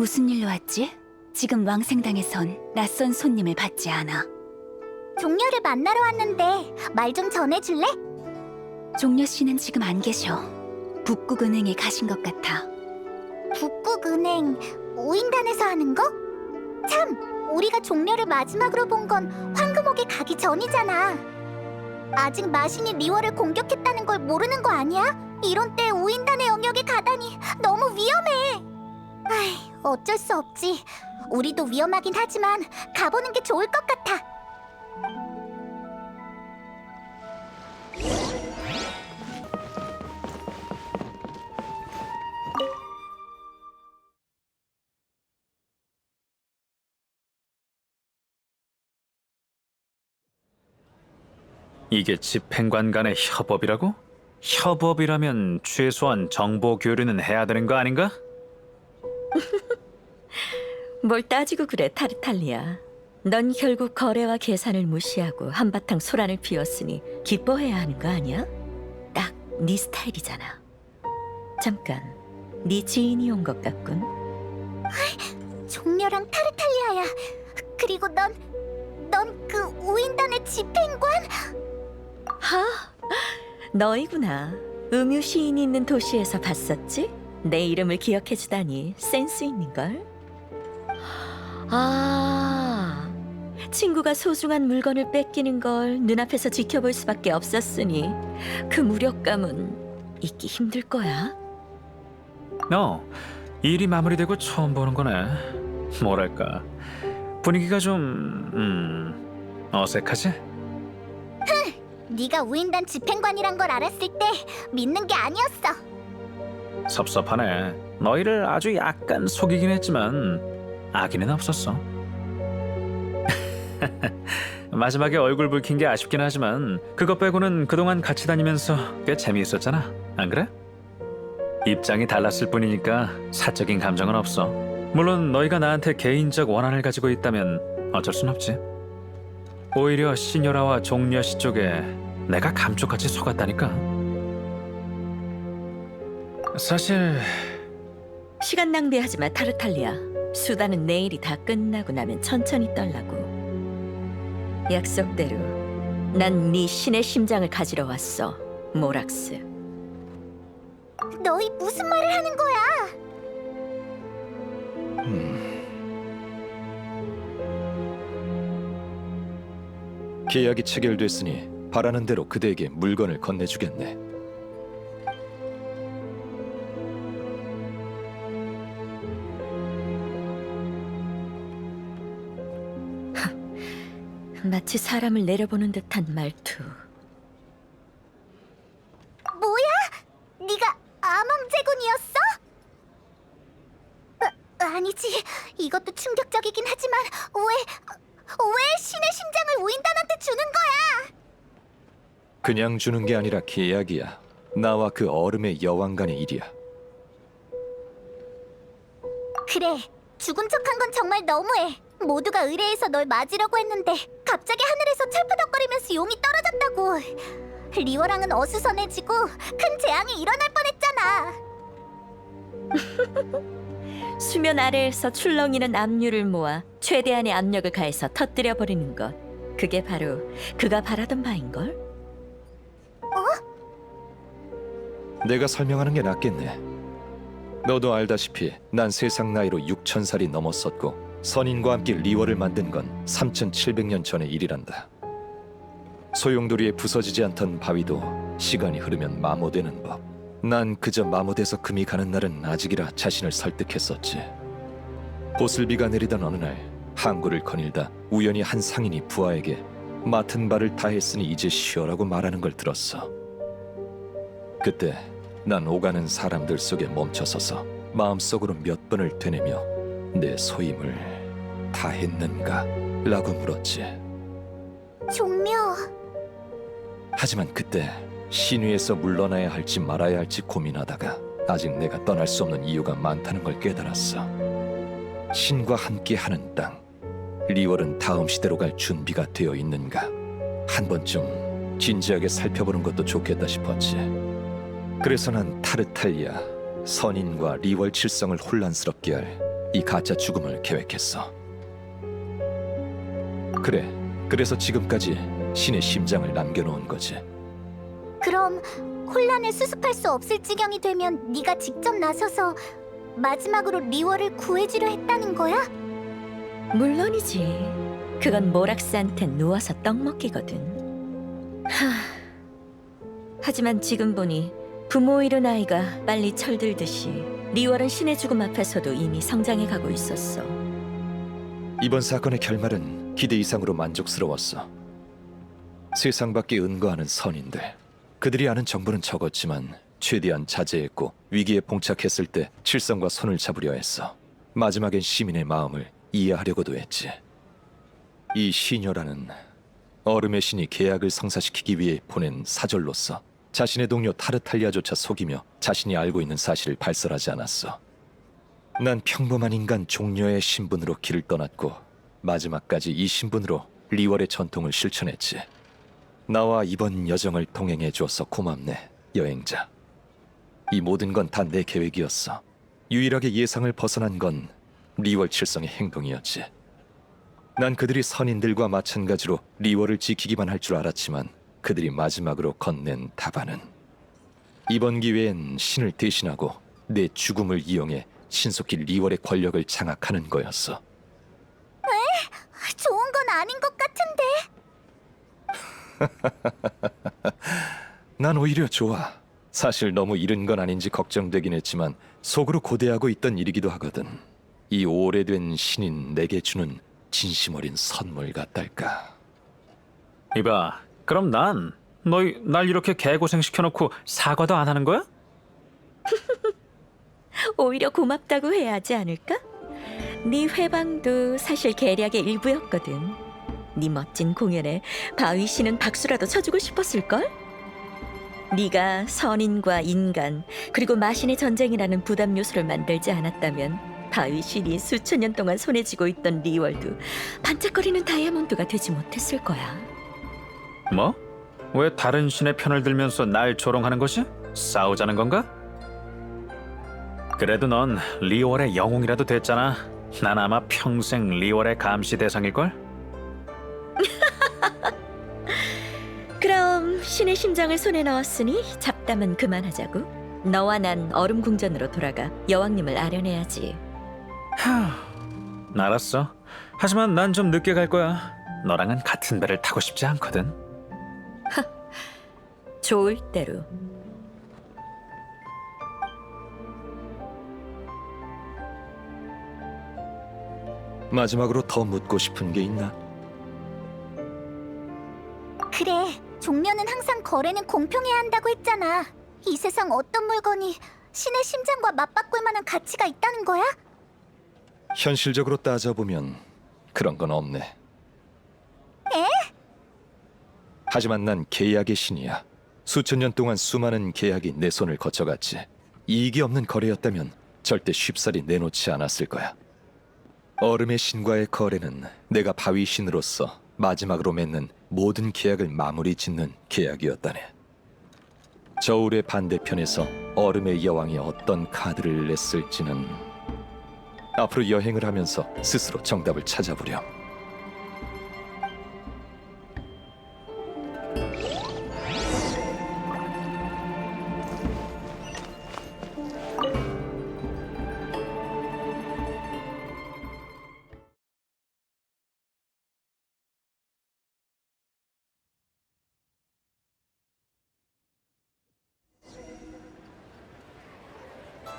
무슨 일로 왔지? 지금 왕생당에선 낯선 손님을 받지 않아. 종려를 만나러 왔는데 말 좀 전해줄래? 종려 씨는 지금 안 계셔. 북극은행에 가신 것 같아. 북극은행 우인단에서 하는 거? 참, 우리가 종려를 마지막으로 본 건 황금옥에 가기 전이잖아. 아직 마신이 리월을 공격했다는 걸 모르는 거 아니야? 이런 때 우인단의 영역에 가다니 너무. 아이, 어쩔 수 없지. 우리도 위험하긴 하지만 가보는 게 좋을 것 같아. 이게 집행관 간의 협업이라고? 협업이라면 최소한 정보 교류는 해야 되는 거 아닌가? 뭘 따지고 그래 타르탈리아 넌 결국 거래와 계산을 무시하고 한바탕 소란을 피웠으니 기뻐해야 하는 거 아니야? 딱 네 스타일이잖아 잠깐 네 지인이 온 것 같군 종려랑 타르탈리아야. 그리고 넌, 넌 그 우인단의 집행관? 하 너희구나 음유 시인이 있는 도시에서 봤었지? 내 이름을 기억해주다니 센스 있는 걸 아 친구가 소중한 물건을 뺏기는 걸 눈앞에서 지켜볼 수밖에 없었으니 그 무력감은 잊기 힘들 거야 너 일이 마무리되고 처음 보는 거네. 뭐랄까 분위기가 좀 음, 어색하지? 네가 우인단 집행관이란 걸 알았을 때 믿는 게 아니었어. 섭섭하네. 너희를 아주 약간 속이긴 했지만 악의는 없었어. 마지막에 얼굴 붉힌 게 아쉽긴 하지만 그것 빼고는 그동안 같이 다니면서 꽤 재미있었잖아. 안 그래? 입장이 달랐을 뿐이니까 사적인 감정은 없어. 물론 너희가 나한테 개인적 원한을 가지고 있다면 어쩔 순 없지. 오히려 시녀라와 종려 씨 쪽에 내가 감쪽같이 속았다니까. 사실 시간 낭비하지 마 타르탈리아 수다는 내일이 다 끝나고 나면 천천히 떨라고 약속대로 난 네 신의 심장을 가지러 왔어 모락스 너희 무슨 말을 하는 거야? 계약이 체결됐으니 바라는 대로 그대에게 물건을 건네주겠네. 마치 사람을 내려보는 듯한 말투 뭐야? 네가 암왕제군이었어? 아, 아니지. 이것도 충격적이긴 하지만 왜... 왜 신의 심장을 우인단한테 주는 거야? 그냥 주는 게 아니라 계약이야. 나와 그 얼음의 여왕 간의 일이야. 그래. 죽은 척한 건 정말 너무해. 모두가 의뢰해서 널 맞으려고 했는데 갑자기 하늘에서 철푸덕거리면서 용이 떨어졌다고. 리워랑은 어수선해지고 큰 재앙이 일어날 뻔했잖아. 수면 아래에서 출렁이는 압류를 모아 최대한의 압력을 가해서 터뜨려 버리는 것 그게 바로 그가 바라던 바인걸 내가 설명하는 게 낫겠네. 너도 알다시피 난 세상 나이로 6천 살이 넘었었고 선인과 함께 리워를 만든 건 3,700년 전의 일이란다. 소용돌이에 부서지지 않던 바위도 시간이 흐르면 마모되는 법. 난 그저 마모돼서 금이 가는 날은 아직이라 자신을 설득했었지. 보슬비가 내리던 어느 날 항구를 거닐다 우연히 한 상인이 부하에게 맡은 바를 다 했으니 이제 쉬어라고 말하는 걸 들었어. 그때 난 오가는 사람들 속에 멈춰서서 마음속으로 몇 번을 되뇌며 내 소임을 다 했는가? 라고 물었지. 종묘. 하지만 그때 신위에서 물러나야 할지 말아야 할지 고민하다가 아직 내가 떠날 수 없는 이유가 많다는 걸 깨달았어. 신과 함께 하는 땅. 리월은 다음 시대로 갈 준비가 되어 있는가? 한 번쯤 진지하게 살펴보는 것도 좋겠다 싶었지. 그래서 난 타르탈리아, 선인과 리월 칠성을 혼란스럽게 할 이 가짜 죽음을 계획했어. 그래, 그래서 지금까지 신의 심장을 남겨놓은 거지. 그럼 혼란을 수습할 수 없을 지경이 되면 네가 직접 나서서 마지막으로 리워를 구해주려 했다는 거야? 물론이지. 그건 모락스한텐 누워서 떡 먹기거든. 하... 하지만 지금 보니 부모 잃은 아이가 빨리 철들듯이 리월은 신의 죽음 앞에서도 이미 성장해 가고 있었어. 이번 사건의 결말은 기대 이상으로 만족스러웠어. 세상 밖에 은거하는 선인들. 그들이 아는 정보는 적었지만 최대한 자제했고 위기에 봉착했을 때 칠성과 손을 잡으려 했어. 마지막엔 시민의 마음을 이해하려고도 했지. 이 시녀라는 얼음의 신이 계약을 성사시키기 위해 보낸 사절로서 자신의 동료 타르탈리아조차 속이며 자신이 알고 있는 사실을 발설하지 않았어. 난 평범한 인간 종려의 신분으로 길을 떠났고 마지막까지 이 신분으로 리월의 전통을 실천했지. 나와 이번 여정을 동행해 주어서 고맙네, 여행자. 이 모든 건 다 내 계획이었어. 유일하게 예상을 벗어난 건 리월 칠성의 행동이었지. 난 그들이 선인들과 마찬가지로 리월을 지키기만 할 줄 알았지만 그들이 마지막으로 건넨 답안은 이번 기회엔 신을 대신하고 내 죽음을 이용해 신속히 리월의 권력을 장악하는 거였어. 좋은 건 아닌 것 같은데. 난 오히려 좋아. 사실 너무 이른 건 아닌지 걱정되긴 했지만 속으로 고대하고 있던 일이기도 하거든. 이 오래된 신인 내게 주는 진심 어린 선물 같달까. 이봐, 그럼 난 너희 날 이렇게 개고생 시켜놓고 사과도 안 하는 거야? 오히려 고맙다고 해야 하지 않을까? 네 회방도 사실 계략의 일부였거든. 네 멋진 공연에 바위 씨는 박수라도 쳐주고 싶었을걸? 네가 선인과 인간 그리고 마신의 전쟁이라는 부담 요소를 만들지 않았다면 바위 신이 수천 년 동안 손에 쥐고 있던 리월도 반짝거리는 다이아몬드가 되지 못했을 거야. 뭐? 왜 다른 신의 편을 들면서 날 조롱하는 것이? 싸우자는 건가? 그래도 넌 리월의 영웅이라도 됐잖아. 난 아마 평생 리월의 감시 대상일걸? 그럼 신의 심장을 손에 넣었으니 잡담은 그만하자고. 너와 난 얼음 궁전으로 돌아가 여왕님을 아련해야지. 알았어. 하지만 난 좀 늦게 갈 거야. 너랑은 같은 배를 타고 싶지 않거든. 좋을 대로. 마지막으로 더 묻고 싶은 게 있나? 종려는 항상 거래는 공평해야 한다고 했잖아. 이 세상 어떤 물건이 신의 심장과 맞바꿀 만한 가치가 있다는 거야? 현실적으로 따져보면 그런 건 없네. 에? 하지만 난 계약의 신이야. 수천 년 동안 수많은 계약이 내 손을 거쳐갔지. 이익이 없는 거래였다면 절대 쉽사리 내놓지 않았을 거야. 얼음의 신과의 거래는 내가 바위 신으로서 마지막으로 맺는 모든 계약을 마무리 짓는 계약이었다네. 저울의 반대편에서 얼음의 여왕이 어떤 카드를 냈을지는 앞으로 여행을 하면서 스스로 정답을 찾아보렴.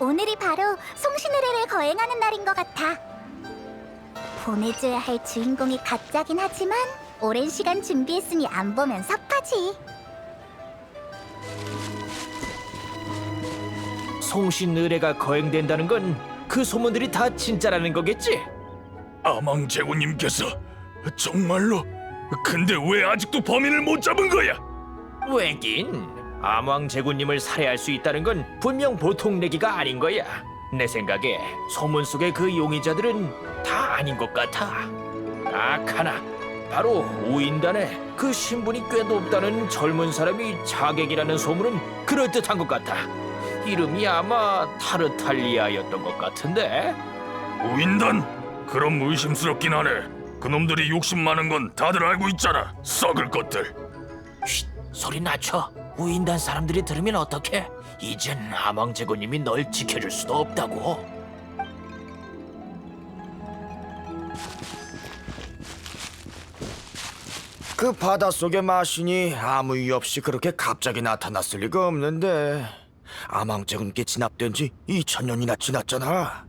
오늘이 바로 송신의례를 거행하는 날인 것 같아. 보내줘야 할 주인공이 가짜긴 하지만 오랜 시간 준비했으니 안 보면 섭하지. 송신 의뢰가 거행된다는 건 그 소문들이 다 진짜라는 거겠지? 아망제군님께서 정말로 근데 왜 아직도 범인을 못 잡은 거야? 왜긴 암왕 제군님을 살해할 수 있다는 건 분명 보통 내기가 아닌 거야. 내 생각에 소문 속의 그 용의자들은 다 아닌 것 같아. 딱 하나, 바로 우인단에 그 신분이 꽤 높다는 젊은 사람이 자객이라는 소문은 그럴듯한 것 같아. 이름이 아마 타르탈리아였던 것 같은데. 우인단? 그럼 의심스럽긴 하네. 그놈들이 욕심 많은 건 다들 알고 있잖아. 썩을 것들. 쉿, 소리 낮춰. 우인단 사람들이 들으면 어떡해? 이젠 아망제군님이 널 지켜줄 수도 없다고. 그 바닷속의 마신이 아무 이유 없이 그렇게 갑자기 나타났을 리가 없는데 아망제군께 진압된 지 2000년이나 지났잖아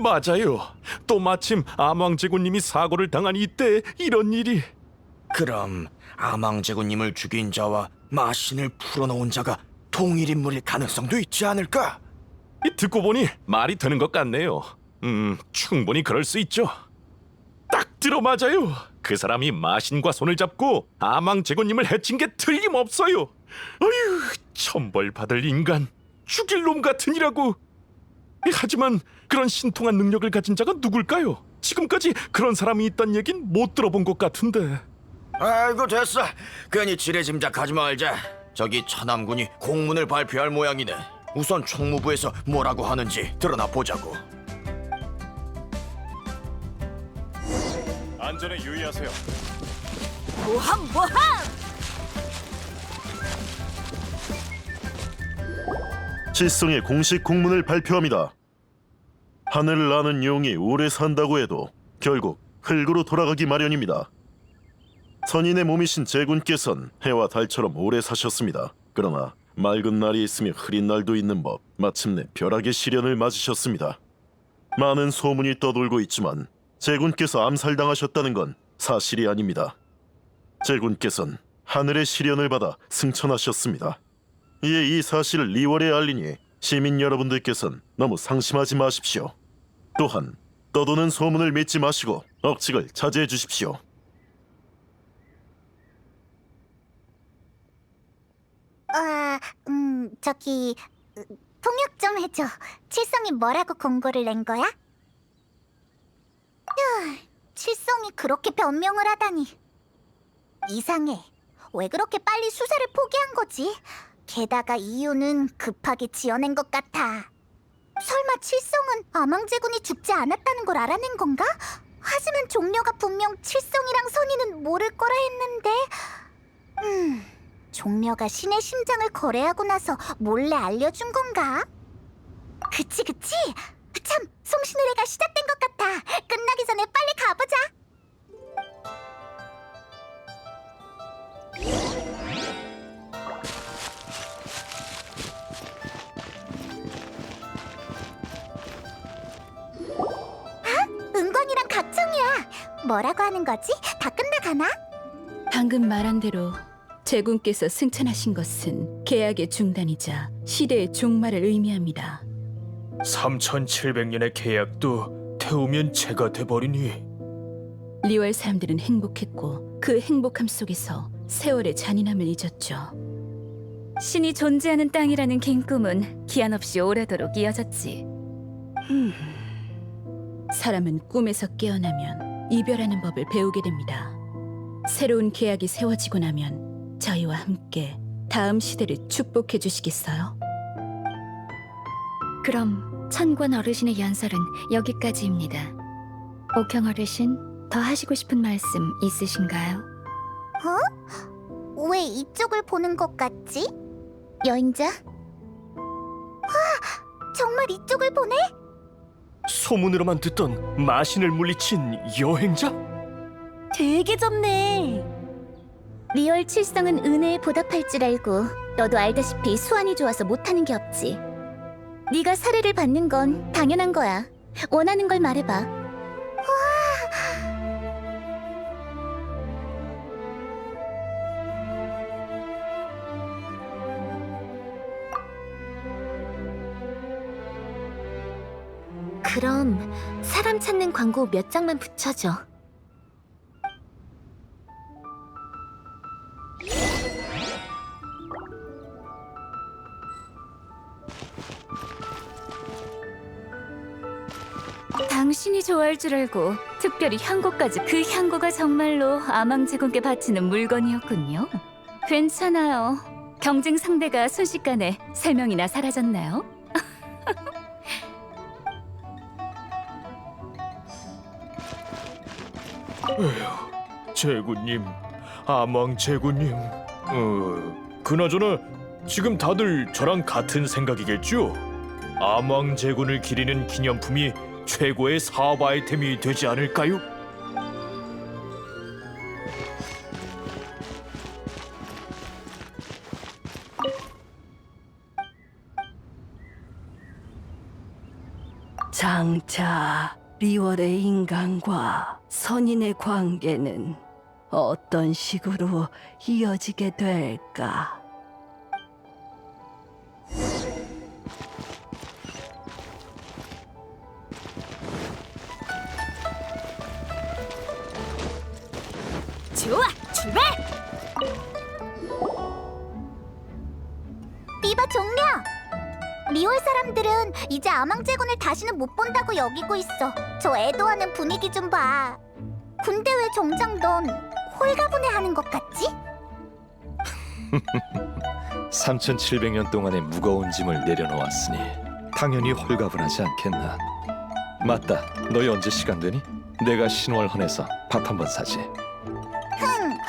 맞아요. 또 마침 암왕제군님이 사고를 당한 이때 이런 일이 그럼 아망제군님을 죽인 자와 마신을 풀어놓은 자가 동일인물일 가능성도 있지 않을까? 듣고 보니 말이 되는 것 같네요. 음, 충분히 그럴 수 있죠. 딱 들어맞아요. 그 사람이 마신과 손을 잡고 암왕제군님을 해친 게 틀림없어요. 어휴, 천벌 받을 인간, 죽일 놈 같으니라고. 하지만 그런 신통한 능력을 가진 자가 누굴까요? 지금까지 그런 사람이 있단 얘긴 못 들어본 것 같은데. 아이고 됐어 괜히 지레짐작하지 말자 저기 천암군이 공문을 발표할 모양이네 우선 총무부에서 뭐라고 하는지 드러나 보자고 안전에 유의하세요. 칠성의 공식 공문을 발표합니다. 하늘을 나는 용이 오래 산다고 해도 결국 흙으로 돌아가기 마련입니다. 선인의 몸이신 제군께선 해와 달처럼 오래 사셨습니다. 그러나 맑은 날이 있으며 흐린 날도 있는 법 마침내 벼락의 시련을 맞으셨습니다. 많은 소문이 떠돌고 있지만 제군께서 암살당하셨다는 건 사실이 아닙니다. 제군께선 하늘의 시련을 받아 승천하셨습니다. 이에 이 사실을 리월에 알리니 시민 여러분들께선 너무 상심하지 마십시오. 또한 떠도는 소문을 믿지 마시고 억측을 자제해 주십시오. 아, 음, 저기 으, 통역 좀 해줘. 칠성이 뭐라고 공고를 낸 거야? 휴, 칠성이 그렇게 변명을 하다니 이상해. 왜 그렇게 빨리 수사를 포기한 거지? 게다가 이유는 급하게 지어낸 것 같아. 설마 칠성은 아망제군이 죽지 않았다는 걸 알아낸 건가? 하지만 종려가 분명 칠성이랑 선이는 모를 거라 했는데, 음. 종려가 신의 심장을 거래하고 나서 몰래 알려준 건가? 그치 그치 참 송신의례가 시작된 것 같아 끝나기 전에 빨리 가보자 아? 은광이랑 각청이야 뭐라고 하는 거지? 다 끝나가나? 방금 말한 대로 제군께서 승천하신 것은 계약의 중단이자 시대의 종말을 의미합니다. 3700년의 계약도 태우면 죄가 돼버리니 리월 사람들은 행복했고 그 행복함 속에서 세월의 잔인함을 잊었죠. 신이 존재하는 땅이라는 긴 꿈은 기한 없이 오래도록 이어졌지. 음. 사람은 꿈에서 깨어나면 이별하는 법을 배우게 됩니다. 새로운 계약이 세워지고 나면 저희와 함께 다음 시대를 축복해 주시겠어요? 그럼 천권 어르신의 연설은 여기까지입니다. 옥형 어르신, 더 하시고 싶은 말씀 있으신가요? 왜 이쪽을 보는 것 같지? 여행자? 와, 정말 이쪽을 보네? 소문으로만 듣던 마신을 물리친 여행자? 되게 젊네. 리얼 칠성은 은혜에 보답할 줄 알고 너도 알다시피 수완이 좋아서 못하는 게 없지. 네가 사례를 받는 건 당연한 거야. 원하는 걸 말해봐. 그럼 사람 찾는 광고 몇 장만 붙여줘. 좋아할 줄 알고 특별히 향고까지 그 향고가 정말로 아망제군께 바치는 물건이었군요. 괜찮아요. 경쟁 상대가 순식간에 세 명이나 사라졌나요? 아망 제군님. 어, 그나저나 지금 다들 저랑 같은 생각이겠죠? 아망 제군을 기리는 기념품이 최고의 사업 아이템이 되지 않을까요? 장차 리월의 인간과 선인의 관계는 어떤 식으로 이어지게 될까? 사람들은 이제 아망제군을 다시는 못 본다고 여기고 있어. 저 애도하는 분위기 좀 봐. 근데 왜 정작 넌 홀가분해 하는 것 같지? 3,700년 동안의 무거운 짐을 내려놓았으니 당연히 홀가분하지 않겠나. 맞다. 너희 언제 시간 되니? 내가 신월헌에서 밥 한 번 사지.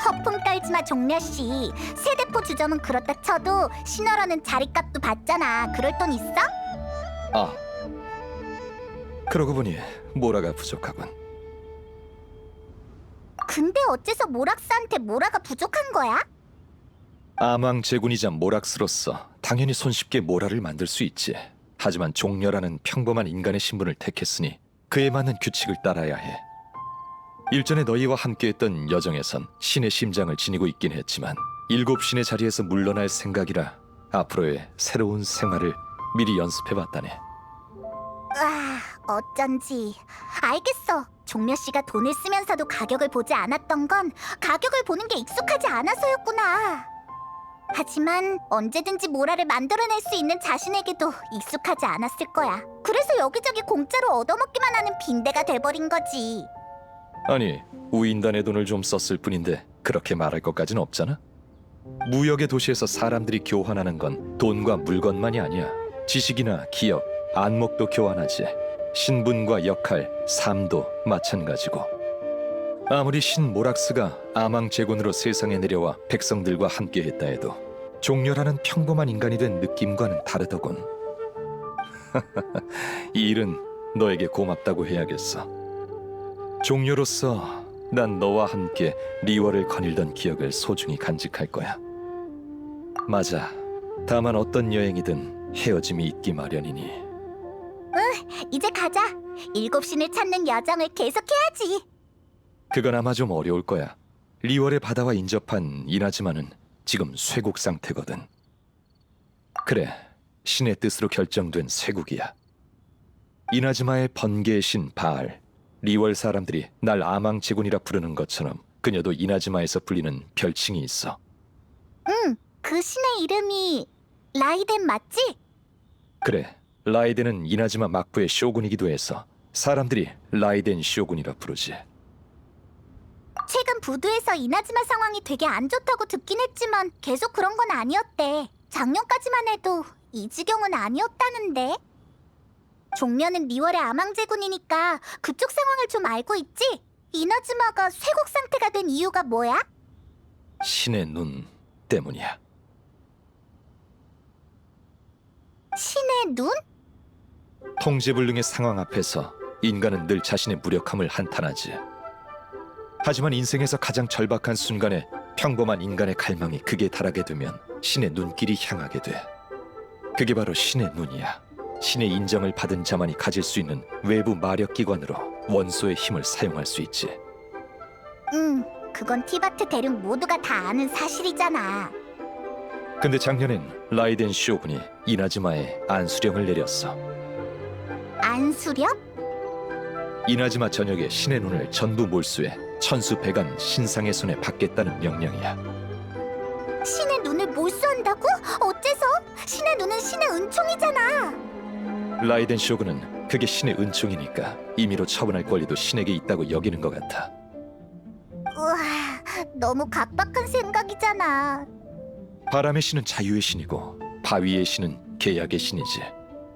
흥, 허풍 떨지마 종려씨. 세대포 주점은 그렇다 쳐도 신월하는 자리값도 받잖아. 그럴 돈 있어? 아. 그러고 보니 모라가 부족하군. 근데 어째서 모락스한테 모라가 부족한 거야? 아망 제군이자 모락스로서 당연히 손쉽게 모라를 만들 수 있지. 하지만 종려라는 평범한 인간의 신분을 택했으니 그에 맞는 규칙을 따라야 해. 일전에 너희와 함께했던 여정에선 신의 심장을 지니고 있긴 했지만 일곱 신의 자리에서 물러날 생각이라 앞으로의 새로운 생활을 미리 연습해봤다네. 아, 어쩐지. 알겠어. 종려 씨가 돈을 쓰면서도 가격을 보지 않았던 건 가격을 보는 게 익숙하지 않아서였구나. 하지만 언제든지 모라를 만들어낼 수 있는 자신에게도 익숙하지 않았을 거야. 그래서 여기저기 공짜로 얻어먹기만 하는 빈대가 돼버린 거지. 아니 우인단의 돈을 좀 썼을 뿐인데 그렇게 말할 것까진 없잖아. 무역의 도시에서 사람들이 교환하는 건 돈과 물건만이 아니야. 지식이나 기억, 안목도 교환하지. 신분과 역할, 삶도 마찬가지고. 아무리 신 모락스가 아망 제군으로 세상에 내려와 백성들과 함께했다 해도 종려라는 평범한 인간이 된 느낌과는 다르더군. 이 일은 너에게 고맙다고 해야겠어. 종료로서 난 너와 함께 리월을 거닐던 기억을 소중히 간직할 거야. 맞아. 다만 어떤 여행이든 헤어짐이 있기 마련이니. 이제 가자. 일곱 신을 찾는 여정을 계속해야지. 그건 아마 좀 어려울 거야. 리월의 바다와 인접한 이나즈마는 지금 쇠국 상태거든. 그래, 신의 뜻으로 결정된 쇠국이야. 이나즈마의 번개의 신 바알, 리월 사람들이 날 아망제군이라 부르는 것처럼 그녀도 이나즈마에서 불리는 별칭이 있어. 응, 그 신의 이름이 라이덴 맞지? 그래, 라이덴은 이나즈마 막부의 쇼군이기도 해서 사람들이 라이덴 쇼군이라 부르지. 최근 부두에서 이나즈마 상황이 되게 안 좋다고 듣긴 했지만 계속 그런 건 아니었대. 작년까지만 해도 이 지경은 아니었다는데. 종려는 리월의 아망제군이니까 그쪽 상황을 좀 알고 있지? 이나즈마가 쇠국 상태가 된 이유가 뭐야? 신의 눈 때문이야. 신의 눈? 통제불능의 상황 앞에서 인간은 늘 자신의 무력함을 한탄하지. 하지만 인생에서 가장 절박한 순간에 평범한 인간의 갈망이 극에 달하게 되면 신의 눈길이 향하게 돼. 그게 바로 신의 눈이야. 신의 인정을 받은 자만이 가질 수 있는 외부 마력 기관으로 원소의 힘을 사용할 수 있지. 응, 그건 티바트 대륙 모두가 다 아는 사실이잖아. 근데 작년엔 라이덴 쇼군이 이나즈마에 안수령을 내렸어. 안수령? 이나즈마 전역의 신의 눈을 전부 몰수해 천수 백안 신상의 손에 받겠다는 명령이야. 신의 눈을 몰수한다고? 어째서? 신의 눈은 신의 은총이잖아. 라이덴 쇼군은 그게 신의 은총이니까 임의로 처분할 권리도 신에게 있다고 여기는 것 같아. 우와, 너무 각박한 생각이잖아. 바람의 신은 자유의 신이고 바위의 신은 계약의 신이지.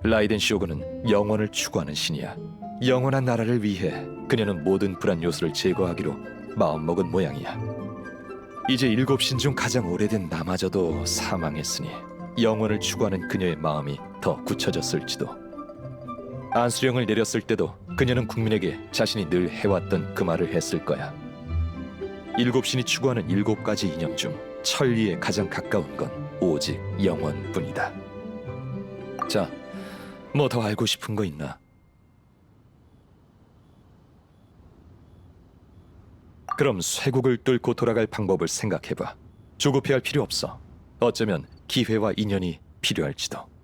라이덴 쇼군은 영원을 추구하는 신이야. 영원한 나라를 위해 그녀는 모든 불안 요소를 제거하기로 마음먹은 모양이야. 이제 일곱 신 중 가장 오래된 나마저도 사망했으니 영원을 추구하는 그녀의 마음이 더 굳혀졌을지도. 안수령을 내렸을 때도 그녀는 국민에게 자신이 늘 해왔던 그 말을 했을 거야. 일곱 신이 추구하는 일곱 가지 이념 중 천리에 가장 가까운 건 오직 영원뿐이다. 자, 뭐 더 알고 싶은 거 있나? 그럼 쇠국을 뚫고 돌아갈 방법을 생각해봐. 조급해할 필요 없어. 어쩌면 기회와 인연이 필요할지도.